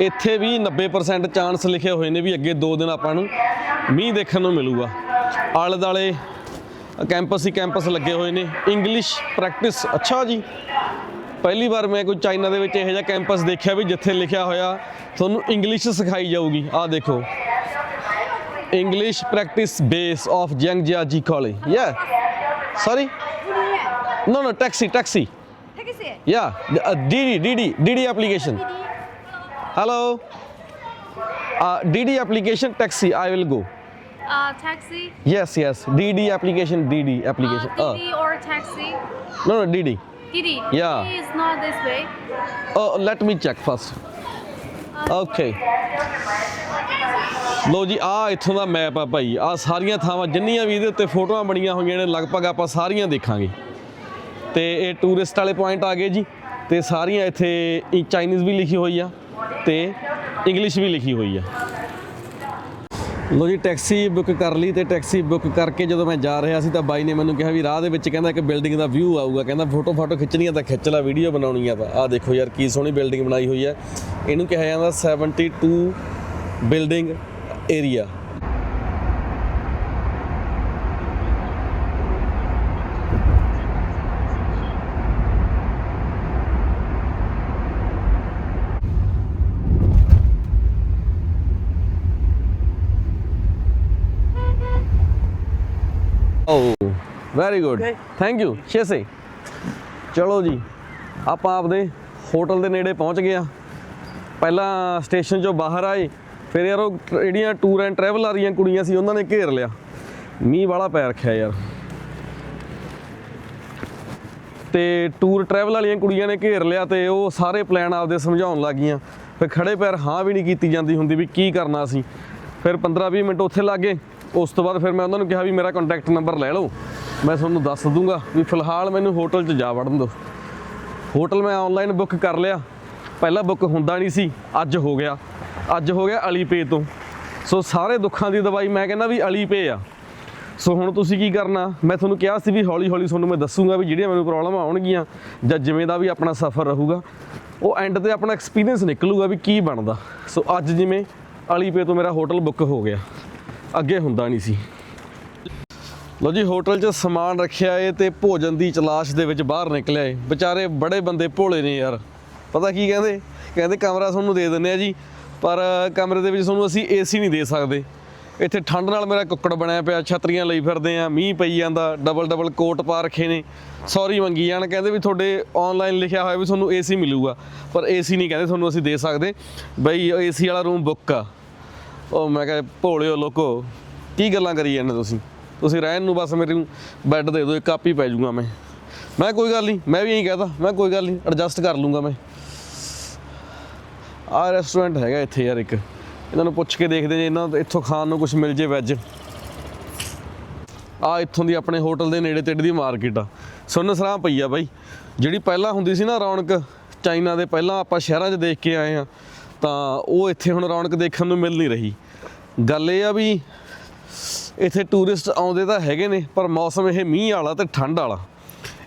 ਇੱਥੇ ਵੀ 90% ਚਾਂਸ ਲਿਖੇ ਹੋਏ ਨੇ ਵੀ ਅੱਗੇ 2 ਦਿਨ ਆਪਾਂ ਨੂੰ ਮੀਂਹ ਦੇਖਣ ਨੂੰ ਮਿਲੂਗਾ। ਆਲੇ ਦਾਲੇ ਕੈਂਪਸ ਹੀ ਕੈਂਪਸ ਲੱਗੇ ਹੋਏ ਨੇ। ਇੰਗਲਿਸ਼ ਪ੍ਰੈਕਟਿਸ ਅੱਛਾ ਜੀ। ਪਹਿਲੀ ਵਾਰ ਮੈਂ ਕੋਈ ਚਾਈਨਾ ਦੇ ਵਿੱਚ ਇਹੋ ਜਿਹਾ ਕੈਂਪਸ ਦੇਖਿਆ ਵੀ ਜਿੱਥੇ ਲਿਖਿਆ ਹੋਇਆ ਤੁਹਾਨੂੰ ਇੰਗਲਿਸ਼ ਸਿਖਾਈ ਜਾਊਗੀ। ਆਹ ਦੇਖੋ। English practice base of Jiangjiaji College. Yeah. Sorry? No, no, taxi, taxi. Taxi. Yeah, uh, Didi, Didi, Didi application. Hello. Uh, Didi application, taxi, I will go. Uh, taxi, Yes, yes, Didi application, Didi application. uh, Didi or taxi. no, no, Didi. Didi. Yeah. Didi is not this way. Oh, let me check first. Okay ਲੋ ਜੀ ਆ ਇੱਥੋਂ ਦਾ map ਆ ਭਾਈ। ਆ ਸਾਰੀਆਂ ਥਾਵਾਂ, ਜਿੰਨੀਆਂ ਵੀ ਇਹਦੇ ਉੱਤੇ ਫੋਟੋਆਂ ਬਣੀਆਂ ਹੋਈਆਂ ਨੇ, ਲਗਭਗ ਆਪਾਂ ਸਾਰੀਆਂ ਦੇਖਾਂਗੇ। ਤੇ ਇਹ ਟੂਰਿਸਟ ਵਾਲੇ ਪੁਆਇੰਟ ਆ ਗਏ ਜੀ। ਤੇ ਸਾਰੀਆਂ ਇੱਥੇ ਚਾਈਨੀਜ਼ ਵੀ ਲਿਖੀ ਹੋਈ ਆ ਤੇ ਇੰਗਲਿਸ਼ ਵੀ ਲਿਖੀ ਹੋਈ ਆ। ਲੋ ਜੀ, ਟੈਕਸੀ ਬੁੱਕ ਕਰ ਲਈ ਤੇ ਟੈਕਸੀ ਬੁੱਕ ਕਰਕੇ ਜਦੋਂ ਮੈਂ ਜਾ ਰਿਹਾ ਸੀ ਤਾਂ ਬਾਈ ਨੇ ਮੈਨੂੰ ਕਿਹਾ ਵੀ ਰਾਹ ਦੇ ਵਿੱਚ ਕਹਿੰਦਾ ਇੱਕ ਬਿਲਡਿੰਗ ਦਾ ਵਿਊ ਆਊਗਾ। ਕਹਿੰਦਾ ਫੋਟੋ ਫੋਟੋ ਖਿੱਚਣੀ ਖਿੱਚਣੀਆਂ ਤਾਂ ਖਿੱਚ ਲੈ, ਵੀਡੀਓ ਬਣਾਉਣੀ ਆ ਤਾਂ। ਆਹ ਦੇਖੋ ਯਾਰ ਕੀ ਸੋਹਣੀ ਬਿਲਡਿੰਗ ਬਣਾਈ ਹੋਈ ਹੈ। ਇਹਨੂੰ ਕਿਹਾ ਜਾਂਦਾ 72 building area oh very good thank you ਸ਼ੇਸੇ ਚਲੋ ਜੀ ਆਪਾਂ ਆਪਦੇ ਹੋਟਲ ਦੇ ਨੇੜੇ ਪਹੁੰਚ ਗਏ ਆ। ਪਹਿਲਾਂ ਸਟੇਸ਼ਨ ਚੋਂ ਬਾਹਰ ਆਏ ਫਿਰ ਯਾਰ ਉਹ ਜਿਹੜੀਆਂ ਟੂਰ ਐਂਡ ਟਰੈਵਲ ਵਾਲੀਆਂ ਕੁੜੀਆਂ ਸੀ ਉਹਨਾਂ ਨੇ ਘੇਰ ਲਿਆ। ਮੀਂਹ ਵਾਲਾ ਪੈ ਰੱਖਿਆ ਯਾਰ। ਤੇ ਟੂਰ ਟਰੈਵਲ ਵਾਲੀਆਂ ਕੁੜੀਆਂ ਨੇ ਘੇਰ ਲਿਆ ਤੇ ਉਹ ਸਾਰੇ ਪਲਾਨ ਆਪਦੇ ਸਮਝਾਉਣ ਲੱਗੀਆਂ। ਫਿਰ ਖੜੇ ਪੈਰ ਹਾਂ ਵੀ ਨਹੀਂ ਕੀਤੀ ਜਾਂਦੀ ਹੁੰਦੀ ਵੀ ਕੀ ਕਰਨਾ ਸੀ ਫਿਰ 15-20 ਮਿੰਟ ਉੱਥੇ ਲੱਗੇ ਉਸ ਤੋਂ ਬਾਅਦ ਫਿਰ ਮੈਂ ਉਹਨਾਂ ਨੂੰ ਕਿਹਾ ਵੀ ਮੇਰਾ ਕੰਟੈਕਟ ਨੰਬਰ ਲੈ ਲਓ। ਮੈਂ ਤੁਹਾਨੂੰ ਦੱਸ ਦੂੰਗਾ ਵੀ ਫਿਲਹਾਲ ਮੈਨੂੰ ਹੋਟਲ 'ਚ ਜਾ ਵੜਨ ਦਿਓ। ਹੋਟਲ ਮੈਂ ਆਨਲਾਈਨ ਬੁੱਕ ਕਰ ਲਿਆ। ਪਹਿਲਾਂ ਬੁੱਕ ਹੁੰਦਾ ਨਹੀਂ ਸੀ, ਅੱਜ ਹੋ ਗਿਆ। ਅੱਜ ਹੋ ਗਿਆ ਅਲੀਪੇ ਤੋਂ। ਸੋ ਸਾਰੇ ਦੁੱਖਾਂ ਦੀ ਦਵਾਈ ਮੈਂ ਕਹਿੰਦਾ ਵੀ ਅਲੀਪੇ ਆ। ਸੋ ਹੁਣ ਤੁਸੀਂ ਕੀ ਕਰਨਾ? ਮੈਂ ਤੁਹਾਨੂੰ ਕਿਹਾ ਸੀ ਵੀ ਹੌਲੀ ਹੌਲੀ ਤੁਹਾਨੂੰ ਮੈਂ ਦੱਸੂਗਾ ਵੀ ਜਿਹੜੀਆਂ ਮੈਨੂੰ ਪ੍ਰੋਬਲਮ ਆਉਣਗੀਆਂ ਜਾਂ ਜਿਵੇਂ ਦਾ ਵੀ ਆਪਣਾ ਸਫ਼ਰ ਰਹੂਗਾ, ਉਹ ਐਂਡ ਤੇ ਆਪਣਾ ਐਕਸਪੀਰੀਅੰਸ ਨਿਕਲੂਗਾ ਵੀ ਕੀ ਬਣਦਾ। ਸੋ ਅੱਜ ਜਿਵੇਂ ਅਲੀਪੇ ਤੋਂ ਮੇਰਾ ਹੋਟਲ ਬੁੱਕ ਹੋ ਗਿਆ। ਅੱਗੇ ਹੁੰਦਾ ਨਹੀਂ ਸੀ। ਲੋ ਜੀ, ਹੋਟਲ 'ਚ ਸਮਾਨ ਰੱਖਿਆ ਏ ਤੇ ਭੋਜਨ ਦੀ ਤਲਾਸ਼ ਦੇ ਵਿੱਚ ਬਾਹਰ ਨਿਕਲਿਆ ਏ। ਵਿਚਾਰੇ ਬੜੇ ਬੰਦੇ ਭੋਲੇ ਨੇ ਯਾਰ। ਪਤਾ ਕੀ ਕਹਿੰਦੇ? ਕਹਿੰਦੇ ਕਮਰਾ ਤੁਹਾਨੂੰ ਦੇ ਦਿੰਨੇ ਆ ਜੀ, ਪਰ ਕਮਰੇ ਦੇ ਵਿੱਚ ਤੁਹਾਨੂੰ ਅਸੀਂ ਏਸੀ ਨਹੀਂ ਦੇ ਸਕਦੇ। ਇੱਥੇ ਠੰਡ ਨਾਲ ਮੇਰਾ ਕੁੱਕੜ ਬਣਿਆ ਪਿਆ, ਛਤਰੀਆਂ ਲਈ ਫਿਰਦੇ ਆ, ਮੀਂਹ ਪਈ ਜਾਂਦਾ ਡਬਲ ਡਬਲ ਕੋਟ ਪਾ ਰੱਖੇ ਨੇ। ਸੌਰੀ ਮੰਗੀ ਜਾਣ, ਕਹਿੰਦੇ ਵੀ ਤੁਹਾਡੇ ਆਨਲਾਈਨ ਲਿਖਿਆ ਹੋਇਆ ਵੀ ਤੁਹਾਨੂੰ ਏਸੀ ਮਿਲੂਗਾ, ਪਰ ਏਸੀ ਨਹੀਂ ਕਹਿੰਦੇ ਤੁਹਾਨੂੰ ਅਸੀਂ ਦੇ ਸਕਦੇ। ਬਈ ਏਸੀ ਵਾਲਾ ਰੂਮ ਬੁੱਕ ਆ। ਉਹ ਮੈਂ ਕਿਹਾ ਭੋਲਿਓ ਲੋਕੋ, ਕੀ ਗੱਲਾਂ ਕਰੀ ਜਾਂਦੇ ਤੁਸੀਂ? ਤੁਸੀਂ ਰਹਿਣ ਨੂੰ ਬਸ ਮੇਰੇ ਨੂੰ ਬੈੱਡ ਦੇ ਦਿਓ, ਇੱਕ ਕਾਪੀ ਪੈ ਜਾਊਗਾ ਮੈਂ। ਮੈਂ ਕੋਈ ਗੱਲ ਨਹੀਂ, ਮੈਂ ਵੀ ਇਹੀ ਕਹਦਾ ਮੈਂ ਕੋਈ ਗੱਲ ਨਹੀਂ ਐਡਜਸਟ ਕਰ ਲੂੰਗਾ ਮੈਂ। ਆਹ ਰੈਸਟੋਰੈਂਟ ਹੈਗਾ ਇੱਥੇ ਯਾਰ ਇੱਕ। ਇਹਨਾਂ ਨੂੰ ਪੁੱਛ ਕੇ ਦੇਖਦੇ ਜੇ ਇਹਨਾਂ ਤੋਂ ਇੱਥੋਂ ਖਾਣ ਨੂੰ ਕੁਝ ਮਿਲ ਜੇ ਵੈਜ ਆ ਇੱਥੋਂ ਦੀ ਆਪਣੇ ਹੋਟਲ ਦੇ ਨੇੜੇ ਤੇੜੇ ਦੀ ਮਾਰਕੀਟ ਆ। ਸੁੰਨ ਸਰਾਂ ਪਈ ਆ ਬਾਈ। ਜਿਹੜੀ ਪਹਿਲਾਂ ਹੁੰਦੀ ਸੀ ਨਾ ਰੌਣਕ, ਚਾਈਨਾ ਦੇ ਪਹਿਲਾਂ ਆਪਾਂ ਸ਼ਹਿਰਾਂ 'ਚ ਦੇਖ ਕੇ ਆਏ ਆ ਤਾਂ ਉਹ ਇੱਥੇ ਹੁਣ ਰੌਣਕ ਦੇਖਣ ਨੂੰ ਮਿਲ ਨਹੀਂ ਰਹੀ। ਗੱਲ ਇਹ ਆ ਵੀ ਇੱਥੇ ਟੂਰਿਸਟ ਆਉਂਦੇ ਤਾਂ ਹੈਗੇ ਨੇ, ਪਰ ਮੌਸਮ ਇਹ ਮੀਂਹ ਵਾਲਾ ਤੇ ਠੰਡ ਵਾਲਾ।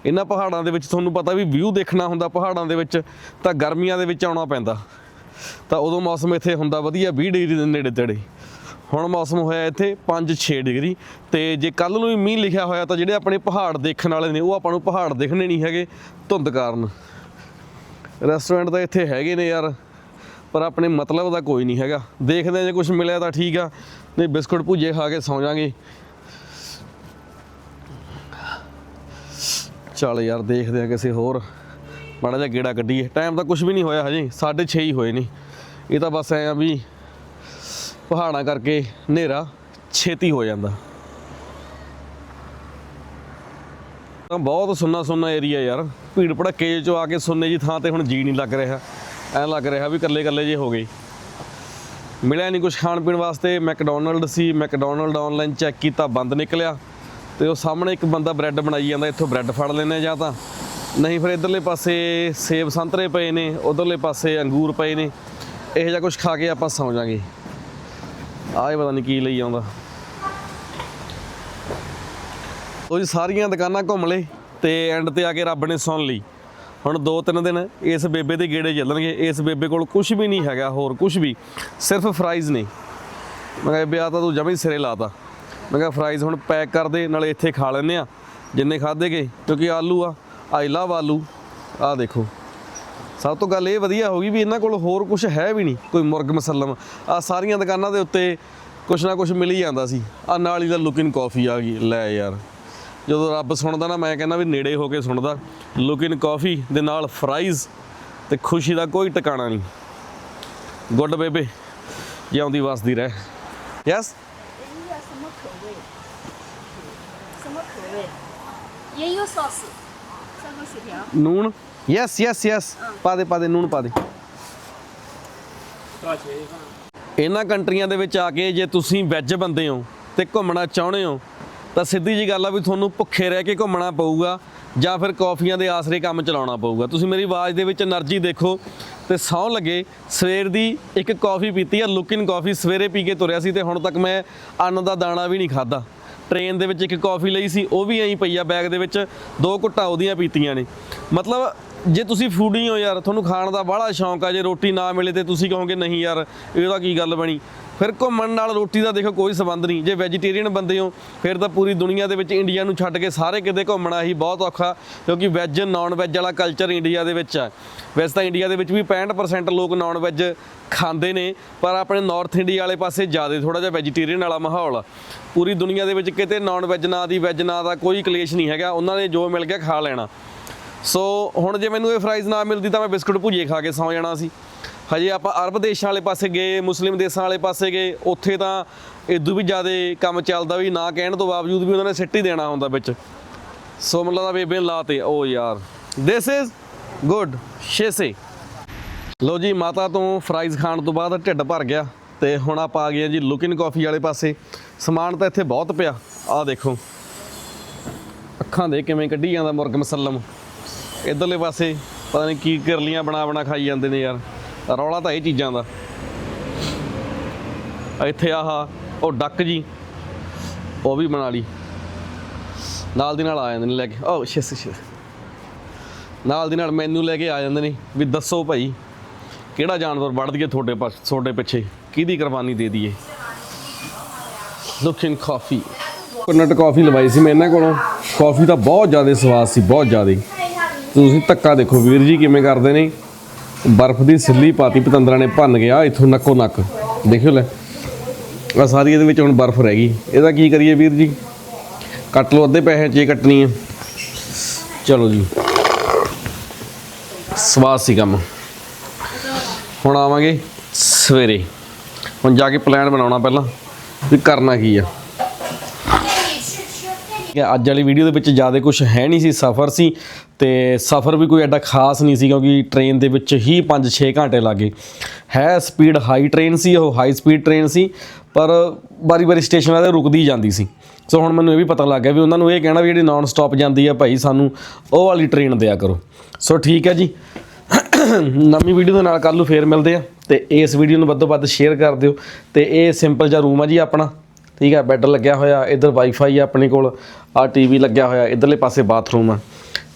ਇਹਨਾਂ ਪਹਾੜਾਂ ਦੇ ਵਿੱਚ ਤੁਹਾਨੂੰ ਪਤਾ ਵੀ ਵਿਊ ਦੇਖਣਾ ਹੁੰਦਾ ਪਹਾੜਾਂ ਦੇ ਵਿੱਚ, ਤਾਂ ਗਰਮੀਆਂ ਦੇ ਵਿੱਚ ਆਉਣਾ ਪੈਂਦਾ। ਤਾਂ ਉਦੋਂ ਮੌਸਮ ਇੱਥੇ ਹੁੰਦਾ ਵਧੀਆ 20 ਡਿਗਰੀ ਦੇ ਨੇੜੇ ਤੇੜੇ। ਹੁਣ ਮੌਸਮ ਹੋਇਆ ਇੱਥੇ 5-6 ਡਿਗਰੀ। ਤੇ ਜੇ ਕੱਲ ਨੂੰ ਵੀ ਮੀਂਹ ਲਿਖਿਆ ਹੋਇਆ ਤਾਂ ਜਿਹੜੇ ਆਪਣੇ ਪਹਾੜ ਦੇਖਣ ਵਾਲੇ ਨੇ, ਉਹ ਆਪਾਂ ਨੂੰ ਪਹਾੜ ਦੇਖਣੇ ਨਹੀਂ ਹੈਗੇ, ਧੁੰਦ ਕਾਰਨ। ਰੈਸਟੋਰੈਂਟ ਤਾਂ ਇੱਥੇ ਹੈਗੇ ਨੇ ਯਾਰ। ਪਰ ਆਪਣੇ ਮਤਲਬ ਦਾ ਕੋਈ ਨਹੀਂ ਹੈਗਾ। ਦੇਖਦੇ ਹਾਂ ਜੇ ਕੁਝ ਮਿਲਿਆ ਤਾਂ ਠੀਕ ਆ, ਨਹੀਂ ਬਿਸਕੁਟ ਭੁੱਜੇ ਖਾ ਕੇ ਸੌਂ ਜਾਾਂਗੇ ਚੱਲ ਯਾਰ ਦੇਖਦੇ ਆ ਕਿਸੇ ਹੋਰ। ਮਾੜਾ ਜਿਹਾ ਗੇੜਾ ਕੱਢੀਏ। ਟਾਈਮ ਤਾਂ ਕੁਝ ਵੀ ਨਹੀਂ ਹੋਇਆ ਹਜੇ 6:30 ਹੀ ਹੋਏ ਨੇ। ਇਹ ਤਾਂ ਬਸ ਐ ਆ ਵੀ ਪਹਾੜਾਂ ਕਰਕੇ ਹਨੇਰਾ ਛੇਤੀ ਹੋ ਜਾਂਦਾ। ਤਾਂ ਬਹੁਤ ਸੁੰਨਾ ਸੁੰਨਾ ਏਰੀਆ ਯਾਰ। ਭੀੜ ਭੜੱਕੇ ਚੋਂ ਆ ਕੇ ਸੁੰਨੇ ਜੀ ਥਾਂ ਤੇ ਹੁਣ ਜੀ ਨਹੀਂ ਲੱਗ ਰਿਹਾ। ਐਂ ਲੱਗ ਰਿਹਾ ਵੀ ਇਕੱਲੇ ਇਕੱਲੇ ਜੇ ਹੋ ਗਏ। ਮਿਲਿਆ ਨਹੀਂ ਕੁਝ ਖਾਣ ਪੀਣ ਵਾਸਤੇ, ਮੈਕਡੋਨਲਡ ਸੀ, ਮੈਕਡੋਨਲਡ ਆਨਲਾਈਨ ਚੈੱਕ ਕੀਤਾ, ਬੰਦ ਨਿਕਲਿਆ। ਤੇ ਉਹ ਸਾਹਮਣੇ ਇੱਕ ਬੰਦਾ ਬ੍ਰੈਡ ਬਣਾਈ ਜਾਂਦਾ, ਇੱਥੋਂ ਬ੍ਰੈਡ ਫੜ ਲੈਂਦੇ ਜਾਂ ਤਾਂ। ਨਹੀਂ, ਫਿਰ ਇਧਰਲੇ ਪਾਸੇ ਸੇਬ ਸੰਤਰੇ ਪਏ ਨੇ, ਉਧਰਲੇ ਪਾਸੇ ਅੰਗੂਰ ਪਏ ਨੇ। ਇਹੋ ਜਿਹਾ ਕੁਝ ਖਾ ਕੇ ਆਪਾਂ ਸੌਂ ਜਾਾਂਗੇ। ਆਏ ਪਤਾ ਨਹੀਂ ਕੀ ਲਈ ਆਉਂਦਾ। ਉਹ ਜੀ ਸਾਰੀਆਂ ਦੁਕਾਨਾਂ ਘੁੰਮ ਲਏ ਤੇ ਐਂਡ ਤੇ ਆ ਕੇ ਰੱਬ ਨੇ ਸੁਣ ਲਈ। ਹੁਣ ਦੋ ਤਿੰਨ ਦਿਨ ਇਸ ਬੇਬੇ ਦੇ ਗੇੜੇ ਚੱਲਣਗੇ, ਇਸ ਬੇਬੇ ਕੋਲ ਕੁਝ ਵੀ ਨਹੀਂ ਹੈਗਾ, ਹੋਰ ਕੁਝ ਵੀ, ਸਿਰਫ ਫਰਾਈਜ਼ ਨੇ। ਮੈਂ ਕਿਹਾ ਵਿਆਹ ਤਾਂ ਤੂੰ ਜਮੀ ਸਿਰੇ ਲਾਤਾ। ਮੈਂ ਕਿਹਾ ਫਰਾਈਜ਼ ਹੁਣ ਪੈਕ ਕਰ ਦੇ, ਨਾਲੇ ਇੱਥੇ ਖਾ ਲੈਨੇ ਆ, ਜਿੰਨੇ ਖਾਦੇ ਗਏ, ਕਿਉਂਕਿ ਆਲੂ ਆ, ਆਈ ਲਵ ਆਲੂ। ਆ ਦੇਖੋ, ਸਭ ਤੋਂ ਗੱਲ ਇਹ ਵਧੀਆ ਹੋ ਗਈ ਵੀ ਇਹਨਾਂ ਕੋਲ ਹੋਰ ਕੁਝ ਹੈ ਵੀ ਨਹੀਂ, ਕੋਈ ਮੁਰਗ ਮਸਲਮ। ਆ ਸਾਰੀਆਂ ਦੁਕਾਨਾਂ ਦੇ ਉੱਤੇ ਕੁਛ ਨਾ ਕੁਛ ਮਿਲ ਹੀ ਜਾਂਦਾ ਸੀ। ਆ ਨਾਲ ਹੀ ਦਾ ਲੁਕਿਨ ਕਾਫੀ ਆ ਗਈ, ਲੈ ਯਾਰ। ਜਦੋਂ ਰੱਬ ਸੁਣਦਾ ਨਾ ਮੈਂ ਕਹਿੰਦਾ ਵੀ ਨੇੜੇ ਹੋ ਕੇ ਸੁਣਦਾ। ਲੁਕਿਨ ਕਾਫੀ ਦੇ ਨਾਲ ਫਰਾਈਜ਼ ਤੇ ਖੁਸ਼ੀ ਦਾ ਕੋਈ ਟਿਕਾਣਾ ਨਹੀਂ। ਗੁੱਡ ਬੇਬੇ ਜਿਉਂਦੀ ਵਸਦੀ ਰਹਿ। ਯੈਸ ਇਹ ਯੈਸ ਯੈਸ ਯੈਸ ਪਾ ਦੇ ਪਾ ਦੇ ਨੂਨ ਪਾ ਦੇ। ਇਹਨਾਂ ਕੰਟਰੀਆਂ ਦੇ ਵਿੱਚ ਆ ਕੇ ਜੇ ਤੁਸੀਂ ਵੈਜ ਬੰਦੇ ਹੋ ਤੇ ਘੁੰਮਣਾ ਚਾਹੁੰਦੇ ਹੋ ਤਾਂ ਸਿੱਧੀ ਜੀ ਗੱਲ ਆ ਵੀ ਤੁਹਾਨੂੰ ਭੁੱਖੇ ਰਹਿ ਕੇ ਘੁੰਮਣਾ ਪਊਗਾ ਜਾਂ ਫਿਰ ਕਾਫੀਆਂ ਦੇ ਆਸਰੇ ਕੰਮ ਚਲਾਉਣਾ ਪਊਗਾ। ਤੁਸੀਂ ਮੇਰੀ ਆਵਾਜ਼ ਦੇ ਵਿੱਚ એનર્ਜੀ ਦੇਖੋ ਤੇ ਸੌ ਲੱਗੇ। ਸਵੇਰ ਦੀ ਇੱਕ ਕਾਫੀ ਪੀਤੀ ਆ ਲੁਕਿੰਗ ਕਾਫੀ ਸਵੇਰੇ ਪੀ ਕੇ ਤੁਰਿਆ ਸੀ ਤੇ ਹੁਣ ਤੱਕ ਮੈਂ ਅੰਨ ਦਾ ਦਾਣਾ ਵੀ ਨਹੀਂ ਖਾਧਾ। ਟ੍ਰੇਨ ਦੇ ਵਿੱਚ ਇੱਕ ਕਾਫੀ ਲਈ ਸੀ, ਉਹ ਵੀ ਐਂ ਪਈ ਆ ਬੈਗ ਦੇ ਵਿੱਚ, ਦੋ ਘੁੱਟਾਂ ਉਹਦੀਆਂ ਪੀਤੀਆਂ ਨੇ। ਮਤਲਬ ਜੇ ਤੁਸੀਂ ਫੂਡੀ ਹੋ ਯਾਰ, ਤੁਹਾਨੂੰ ਖਾਣ ਦਾ ਬੜਾ ਸ਼ੌਂਕ ਆ, ਜੇ ਰੋਟੀ ਨਾ ਮਿਲੇ ਤੇ ਤੁਸੀਂ ਕਹੋਗੇ, ਨਹੀਂ ਯਾਰ, ਇਹਦਾ ਕੀ ਗੱਲ ਬਣੀ? ਫਿਰ ਘੁੰਮਣ ਨਾਲ ਰੋਟੀ ਦਾ ਦੇਖੋ ਕੋਈ ਸੰਬੰਧ ਨਹੀਂ। ਜੇ ਵੈਜੀਟੇਰੀਅਨ ਬੰਦੇ ਹੋ, ਫਿਰ ਤਾਂ ਪੂਰੀ ਦੁਨੀਆ ਦੇ ਵਿੱਚ ਇੰਡੀਆ ਨੂੰ ਛੱਡ ਕੇ ਸਾਰੇ ਕਿਤੇ ਘੁੰਮਣਾ ਹੀ ਬਹੁਤ ਔਖਾ, ਕਿਉਂਕਿ ਵੈਜ ਨਾਨ ਵੈਜ ਵਾਲਾ ਕਲਚਰ ਇੰਡੀਆ ਦੇ ਵਿੱਚ ਆ। ਵੈਸੇ ਤਾਂ ਇੰਡੀਆ ਦੇ ਵਿੱਚ ਵੀ 65% ਲੋਕ ਨਾਨ ਵੈਜ ਖਾਂਦੇ ਨੇ, ਪਰ ਆਪਣੇ ਨਾਰਥ ਇੰਡੀਆ ਵਾਲੇ ਪਾਸੇ ਜ਼ਿਆਦਾ ਥੋੜਾ ਜਿਹਾ ਵੈਜੀਟੇਰੀਅਨ ਵਾਲਾ ਮਾਹੌਲ ਆ। ਪੂਰੀ ਦੁਨੀਆ ਦੇ ਵਿੱਚ ਕਿਤੇ ਨਾਨ ਵੈਜ ਨਾਂ ਦੀ ਵੈਜ ਨਾਂ ਦਾ ਕੋਈ ਕਲੇਸ਼ ਨਹੀਂ ਹੈਗਾ, ਉਹਨਾਂ ਨੇ ਜੋ ਮਿਲ ਗਿਆ ਖਾ ਲੈਣਾ। ਸੋ ਹੁਣ ਜੇ ਮੈਨੂੰ ਇਹ ਫਰਾਈਜ਼ ਨਾ ਮਿਲਦੀ ਤਾਂ ਮੈਂ ਬਿਸਕੁਟ ਭੁਜੀਏ ਖਾ ਕੇ ਸੌਂ ਜਾਣਾ ਸੀ। ਹਜੇ ਆਪਾਂ ਅਰਬ ਦੇਸ਼ਾਂ ਵਾਲੇ ਪਾਸੇ ਗਏ, ਮੁਸਲਿਮ ਦੇਸ਼ਾਂ ਵਾਲੇ ਪਾਸੇ ਗਏ, ਉੱਥੇ ਤਾਂ ਇਦੋਂ ਵੀ ਜ਼ਿਆਦਾ ਕੰਮ ਚੱਲਦਾ ਵੀ ਨਾ ਕਹਿਣ ਤੋਂ ਬਾਵਜੂਦ ਵੀ ਉਹਨਾਂ ਨੇ ਸਿੱਟ ਹੀ ਦੇਣਾ ਹੁੰਦਾ ਵਿੱਚ। ਸੋ ਮੈਨੂੰ ਲੱਗਦਾ ਬੇਬੇ ਨੇ ਲਾਤੇ, ਓ ਯਾਰ ਦਿਸ ਇਜ਼ ਗੁੱਡ ਸ਼ੇਸੇ ਲੋ ਜੀ, ਮਾਤਾ ਤੋਂ ਫਰਾਈਜ਼ ਖਾਣ ਤੋਂ ਬਾਅਦ ਢਿੱਡ ਭਰ ਗਿਆ ਤੇ ਹੁਣ ਆਪਾਂ ਆ ਗਏ ਜੀ ਲੁਕਿਨ ਕਾਫੀ ਵਾਲੇ ਪਾਸੇ। ਸਮਾਨ ਤਾਂ ਇੱਥੇ ਬਹੁਤ ਪਿਆ ਆਹ ਦੇਖੋ। ਅੱਖਾਂ ਦੇ ਕਿਵੇਂ ਕੱਢੀ ਜਾਂਦਾ ਮੁਰਗ ਮਸਲਮ। ਇਧਰਲੇ ਪਾਸੇ ਪਤਾ ਨਹੀਂ ਕੀ ਕਰਲੀਆਂ ਬਣਾ ਬਣਾ ਖਾਈ ਜਾਂਦੇ ਨੇ ਯਾਰ। ਰੌਲਾ ਤਾਂ ਇਹ ਚੀਜ਼ਾਂ ਦਾ। ਇੱਥੇ ਆਹ, ਉਹ ਡੱਕ ਜੀ, ਉਹ ਵੀ ਬਣਾ ਲਈ। ਨਾਲ ਦੀ ਨਾਲ ਆ ਜਾਂਦੇ ਨੇ ਲੈ ਕੇ। ਓ, ਸ਼ਿਸ ਸ਼ਿਸ। ਨਾਲ ਦੀ ਨਾਲ ਮੈਨੂੰ ਲੈ ਕੇ ਆ ਜਾਂਦੇ ਨੇ ਵੀ ਦੱਸੋ ਭਾਈ, ਕਿਹੜਾ ਜਾਨਵਰ ਵੱਢ ਦਈਏ ਤੁਹਾਡੇ ਪਾਸ, ਤੁਹਾਡੇ ਪਿੱਛੇ? ਕਿਹਦੀ ਕੁਰਬਾਨੀ ਦੇ ਦਈਏ? ਲੁਕਿੰਗ ਕਾਫੀ। ਕੋਨਟ ਕਾਫੀ ਲਵਾਈ ਸੀ ਮੈਂ ਇਹਨਾਂ ਕੋਲੋਂ। ਕਾਫੀ ਦਾ ਬਹੁਤ ਜ਼ਿਆਦਾ ਸਵਾਦ ਸੀ, ਬਹੁਤ ਜ਼ਿਆਦਾ। ਤੁਸੀਂ ਧੱਕਾ ਦੇਖੋ ਵੀਰ ਜੀ ਕਿਵੇਂ ਕਰਦੇ ਨੇ। ਬਰਫ਼ ਦੀ ਸਿੱਲੀ ਪਾਤੀ, ਪਤੰਦਰਾਂ ਨੇ ਭੰਨ ਗਿਆ, ਇਥੋਂ ਨੱਕੋ ਨੱਕ। ਦੇਖਿਓ ਲੈ ਆ ਸਾਰੀ ਇਹਦੇ ਵਿੱਚ ਹੁਣ ਬਰਫ਼ ਰਹਿ ਗਈ। ਇਹਦਾ ਕੀ ਕਰੀਏ ਵੀਰ ਜੀ? ਕੱਟ ਲਓ, ਅੱਧੇ ਪੈਸੇ ਚ ਹੀ ਕੱਟਣੀ ਹੈ। ਚਲੋ ਜੀ। ਸਵਾਦ ਸੀ ਕੰਮ। ਹੁਣ ਆਵਾਂਗੇ ਸਵੇਰੇ। ਹੁਣ ਜਾ ਕੇ ਪਲਾਨ ਬਣਾਉਣਾ ਪਹਿਲਾਂ ਵੀ ਕਰਨਾ ਕੀ ਆ। ਅੱਜ ਵਾਲੀ ਵੀਡੀਓ ਦੇ ਵਿੱਚ ਜ਼ਿਆਦਾ ਕੁਝ ਹੈ ਨਹੀਂ ਸੀ, ਸਫ਼ਰ ਸੀ ਤੇ ਸਫ਼ਰ ਵੀ ਕੋਈ ਐਡਾ ਖਾਸ ਨਹੀਂ ਸੀ ਕਿਉਂਕਿ ਟ੍ਰੇਨ ਦੇ ਵਿੱਚ ਹੀ 5-6 ਘੰਟੇ ਲੱਗੇ। ਹੈ ਸਪੀਡ ਹਾਈ ਟ੍ਰੇਨ ਸੀ, ਉਹ ਹਾਈ ਸਪੀਡ ਟ੍ਰੇਨ ਸੀ, ਪਰ ਵਾਰੀ-ਵਾਰੀ ਸਟੇਸ਼ਨਾਂ ਤੇ ਰੁਕਦੀ ਜਾਂਦੀ ਸੀ। ਸੋ ਹੁਣ ਮੈਨੂੰ ਇਹ ਵੀ ਪਤਾ ਲੱਗ ਗਿਆ ਵੀ ਉਹਨਾਂ ਨੂੰ ਇਹ ਕਹਿਣਾ ਵੀ ਜਿਹੜੀ ਨਾਨ ਸਟਾਪ ਜਾਂਦੀ ਆ ਭਾਈ, ਸਾਨੂੰ ਉਹ ਵਾਲੀ ਟ੍ਰੇਨ ਦਿਆ ਕਰੋ। ਸੋ ਠੀਕ ਹੈ ਜੀ। ਨਵੀਂ ਵੀਡੀਓ ਦੇ ਨਾਲ ਕੱਲ ਨੂੰ ਫੇਰ ਮਿਲਦੇ ਆ ਤੇ ਇਸ ਵੀਡੀਓ ਨੂੰ ਵੱਧ ਤੋਂ ਵੱਧ ਸ਼ੇਅਰ ਕਰ ਦਿਓ ਤੇ ਇਹ ਸਿੰਪਲ ਜਿਹਾ ਰੂਮ ਆ ਜੀ ਆਪਣਾ। ਠੀਕ ਹੈ ਬੈੱਡ ਲੱਗਿਆ ਹੋਇਆ, ਇਧਰ ਵਾਈਫਾਈ ਆ ਆਪਣੇ ਕੋਲ ਆ ਟੀਵੀ ਲੱਗਿਆ ਹੋਇਆ, ਇਧਰਲੇ ਪਾਸੇ ਬਾਥਰੂਮ ਆ।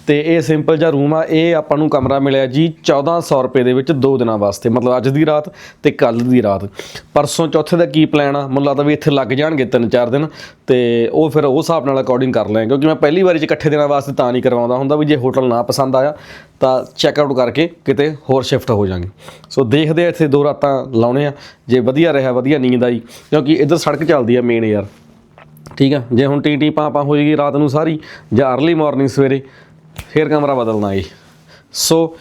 ਤੇ ਇਹ ਸਿੰਪਲ ਜਿਹਾ ਰੂਮ ਆ, ਇਹ ਆਪਾਂ ਨੂੰ ਕਮਰਾ ਮਿਲਿਆ ਜੀ 1400 ਰੁਪਏ ਦੇ ਵਿੱਚ 2 ਦਿਨਾਂ ਵਾਸਤੇ, ਮਤਲਬ ਅੱਜ ਦੀ ਰਾਤ ਤੇ ਕੱਲ ਦੀ ਰਾਤ। ਪਰਸੋਂ ਚੌਥੇ ਦਾ ਕੀ ਪਲਾਨ ਆ? ਮੈਨੂੰ ਲੱਗਦਾ ਵੀ ਇੱਥੇ ਲੱਗ ਜਾਣਗੇ 3-4 ਦਿਨ ਤੇ ਉਹ ਫਿਰ ਉਹ ਹਿਸਾਬ ਨਾਲ ਅਕੋਰਡਿੰਗ ਕਰ ਲਾਂਗੇ ਕਿਉਂਕਿ ਮੈਂ ਪਹਿਲੀ ਵਾਰੀ ਚ ਇਕੱਠੇ ਦਿਨਾਂ ਵਾਸਤੇ ਤਾਂ ਨਹੀਂ ਕਰਵਾਉਂਦਾ ਹੁੰਦਾ ਵੀ ਜੇ ਹੋਟਲ ਨਾ ਪਸੰਦ ਆਇਆ ਤਾਂ ਚੈੱਕ ਆਊਟ ਕਰਕੇ ਕਿਤੇ ਹੋਰ ਸ਼ਿਫਟ ਹੋ ਜਾਾਂਗੇ। ਸੋ ਦੇਖਦੇ ਆ ਇੱਥੇ ਦੋ ਰਾਤਾਂ ਲਾਉਣੇ ਆ, ਜੇ ਵਧੀਆ ਰਿਹਾ, ਵਧੀਆ ਨੀਂਦ ਆਈ, ਕਿਉਂਕਿ ਇੱਧਰ ਸੜਕ ਚੱਲਦੀ ਆ ਮੇਨ ਯਾਰ। ਠੀਕ ਆ? ਜੇ ਹੁਣ ਟੀ ਟੀ ਪਾਂ ਹੋਏਗੀ ਰਾਤ ਨੂੰ ਸਾਰੀ ਜਾਂ ਅਰਲੀ ਮਾਰਨਿੰਗ ਸਵੇਰੇ ਫੇਰ ਕਮਰਾ ਬਦਲਣਾ ਏ ਸੋ,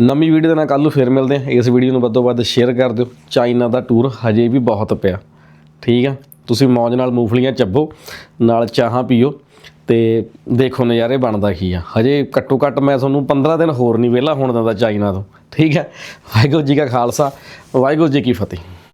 ਨਵੀਂ ਵੀਡੀਓ ਦੇ ਨਾਲ ਕੱਲ ਨੂੰ ਫੇਰ ਮਿਲਦੇ ਹਾਂ। ਇਸ ਵੀਡੀਓ ਨੂੰ ਵੱਧੋ ਵੱਧ ਸ਼ੇਅਰ ਕਰ ਦਿਓ। ਚਾਈਨਾ ਦਾ ਟੂਰ ਹਜੇ ਵੀ ਬਹੁਤ ਪਿਆ। ਠੀਕ ਆ? ਤੁਸੀਂ ਮੌਜ ਨਾਲ ਮੂੰਗਫਲੀਆਂ ਚੱਬੋ, ਨਾਲ ਚਾਹਾਂ ਪੀਓ ਤੇ ਦੇਖੋ ਨਜ਼ਾਰੇ ਬਣਦਾ ਕੀ ਆ। ਹਜੇ ਘੱਟੋ ਘੱਟ ਮੈਂ ਤੁਹਾਨੂੰ 15 ਦਿਨ ਹੋਰ ਨਹੀਂ ਵਿਹਲਾ ਹੋਣ ਦਿੰਦਾ ਚਾਈਨਾ ਤੋਂ। ਠੀਕ ਹੈ ਵਾਹਿਗੁਰੂ ਜੀ ਕਾ ਖਾਲਸਾ, ਵਾਹਿਗੁਰੂ ਜੀ ਕੀ ਫਤਿਹ।